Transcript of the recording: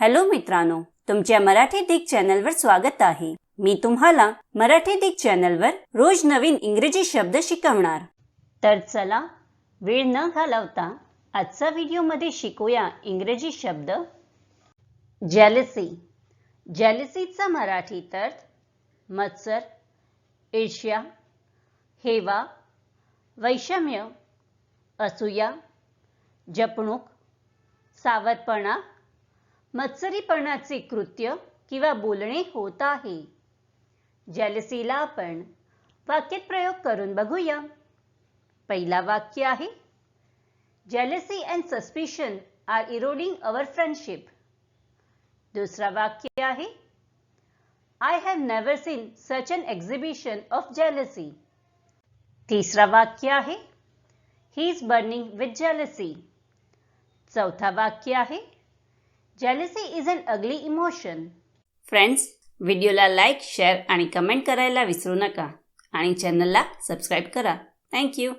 Hello मित्रांनो तुमच्या मराठी दिग चॅनलवर स्वागत आहे. मी तुम्हाला मराठी दिग चॅनलवर रोज नवीन इंग्रजी शब्द शिकवणार. तर चला वेळ न घालवता आजचा व्हिडिओमध्ये शिकूया इंग्रजी शब्द. जॅलसी जॅलसीचा मराठी तर मत्सर ईर्ष्या हेवा वैषम्य असूया जपणूक सावधपणा मत्सरीपणाचे कृत्य किंवा बोलणे होत आहे. जॅलसीला आपण वाक्यात प्रयोग करून बघूया. पहिला वाक्य आहे jealousy and suspicion are eroding our friendship दुसरा वाक्य आहे I have never seen such an exhibition of jealousy तिसरा वाक्य आहे he is burning with jealousy चौथा वाक्य आहे jealousy is an ugly emotion friends व्हिडिओला लाईक शेअर आणि कमेंट करायला विसरू नका. आणि चॅनलला सबस्क्राईब करा. थँक्यू